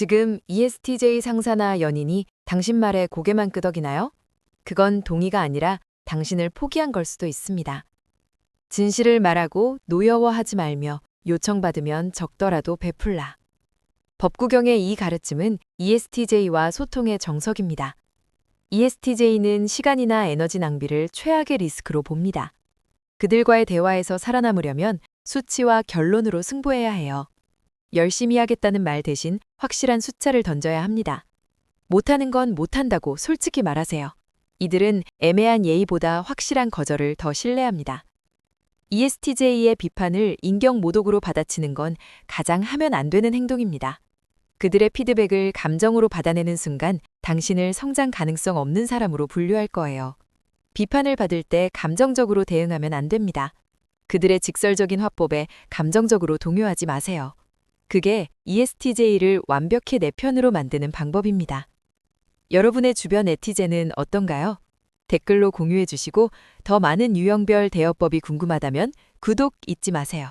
지금 ESTJ 상사나 연인이 당신 말에 고개만 끄덕이나요? 그건 동의가 아니라 당신을 포기한 걸 수도 있습니다. 진실을 말하고 노여워하지 말며 요청받으면 적더라도 베풀라. 법구경의 이 가르침은 ESTJ와 소통의 정석입니다. ESTJ는 시간이나 에너지 낭비를 최악의 리스크로 봅니다. 그들과의 대화에서 살아남으려면 수치와 결론으로 승부해야 해요. 열심히 하겠다는 말 대신 확실한 숫자를 던져야 합니다. 못하는 건 못한다고 솔직히 말하세요. 이들은 애매한 예의보다 확실한 거절을 더 신뢰합니다. ESTJ의 비판을 인격 모독으로 받아치는 건 가장 하면 안 되는 행동입니다. 그들의 피드백을 감정으로 받아내는 순간 당신을 성장 가능성 없는 사람으로 분류할 거예요. 비판을 받을 때 감정적으로 대응하면 안 됩니다. 그들의 직설적인 화법에 감정적으로 동요하지 마세요. 그게 ESTJ를 완벽히 내 편으로 만드는 방법입니다. 여러분의 주변 에티제는 어떤가요? 댓글로 공유해 주시고 더 많은 유형별 대화법이 궁금하다면 구독 잊지 마세요.